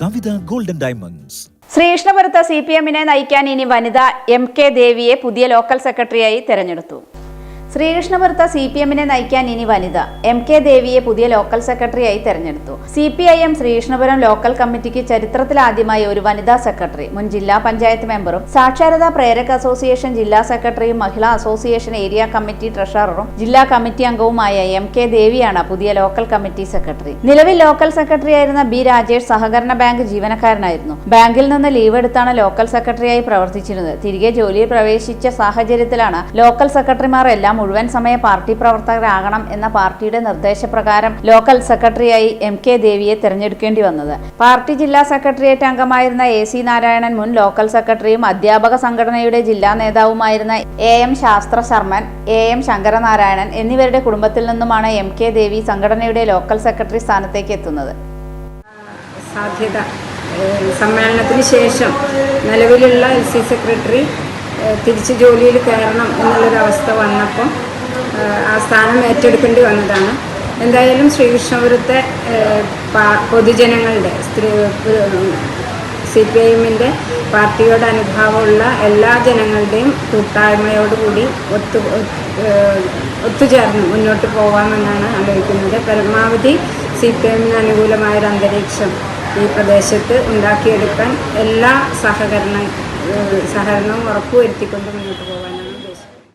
കവിത golden diamonds ശ്രീകൃഷ്ണപുരത്ത് C P എമ്മിനെ നയിക്കാൻ ഇനി വനിത എം കെ ദേവിയെ പുതിയ ലോക്കൽ സെക്രട്ടറിയായി തെരഞ്ഞെടുത്തു. ശ്രീകൃഷ്ണപുരത്ത് സി പി എമ്മിനെ നയിക്കാൻ ഇനി വനിത. എം കെ ദേവിയെ പുതിയ ലോക്കൽ സെക്രട്ടറിയായി തെരഞ്ഞെടുത്തു. C P I M Sreekrishnapuram local കമ്മിറ്റിക്ക് ചരിത്രത്തിലാദ്യമായി ഒരു വനിതാ സെക്രട്ടറി. മുൻ ജില്ലാ പഞ്ചായത്ത് മെമ്പറും സാക്ഷരതാ പ്രേരക അസോസിയേഷൻ ജില്ലാ സെക്രട്ടറിയും മഹിളാ അസോസിയേഷൻ ഏരിയ കമ്മിറ്റി ട്രഷററും ജില്ലാ കമ്മിറ്റി അംഗവുമായ എം കെ ദേവിയാണ് പുതിയ ലോക്കൽ കമ്മിറ്റി സെക്രട്ടറി. നിലവിൽ ലോക്കൽ സെക്രട്ടറിയായിരുന്ന ബി രാജേഷ് സഹകരണ ബാങ്ക് ജീവനക്കാരനായിരുന്നു. ബാങ്കിൽ നിന്ന് ലീവ് എടുത്താണ് ലോക്കൽ സെക്രട്ടറിയായി പ്രവർത്തിച്ചിരുന്നത്. തിരികെ ജോലിയിൽ പ്രവേശിച്ച സാഹചര്യത്തിലാണ് ലോക്കൽ സെക്രട്ടറിമാർ എല്ലാം മുഴുവൻ സമയ പാർട്ടി പ്രവർത്തകരാകണം എന്ന പാർട്ടിയുടെ നിർദ്ദേശപ്രകാരം ലോക്കൽ സെക്രട്ടറിയായി എം കെ ദേവിയെ തെരഞ്ഞെടുക്കേണ്ടി വന്നത്. പാർട്ടി ജില്ലാ സെക്രട്ടേറിയറ്റ് അംഗമായിരുന്ന എ സി നാരായണൻ മുൻ ലോക്കൽ സെക്രട്ടറിയും അധ്യാപക സംഘടനയുടെ ജില്ലാ നേതാവുമായിരുന്ന എ എം ശാസ്ത്ര ശർമ്മൻ എ എം ശങ്കരനാരായണൻ എന്നിവരുടെ കുടുംബത്തിൽ നിന്നുമാണ് എം കെ ദേവി സംഘടനയുടെ ലോക്കൽ സെക്രട്ടറി സ്ഥാനത്തേക്ക് എത്തുന്നത്. സാധ്യത. സമ്മേളനത്തിന് ശേഷം നിലവിലുള്ള എൽ സി സെക്രട്ടറി തിരിച്ച് ജോലിയിൽ കയറണം എന്നുള്ളൊരവസ്ഥ വന്നപ്പം ആ സ്ഥാനം ഏറ്റെടുക്കേണ്ടി വന്നതാണ്. എന്തായാലും ശ്രീകൃഷ്ണപുരത്തെ പൊതുജനങ്ങളുടെ സ്ത്രീ സി പി ഐ എമ്മിന്റെ പാർട്ടിയോട് അനുഭാവമുള്ള എല്ലാ ജനങ്ങളുടെയും കൂട്ടായ്മയോടുകൂടി ഒത്തു ഒത്തുചേർന്ന് മുന്നോട്ട് പോകാമെന്നാണ് ആലോചിക്കുന്നത്. പരമാവധി സി പി എമ്മിന് അനുകൂലമായൊരു അന്തരീക്ഷം ഈ പ്രദേശത്ത് ഉണ്ടാക്കിയെടുക്കാൻ എല്ലാ സഹകരണ ഏഹ് സഹകരണവും ഉറപ്പുവരുത്തിക്കൊണ്ട് മുന്നോട്ട് പോകാനാണ്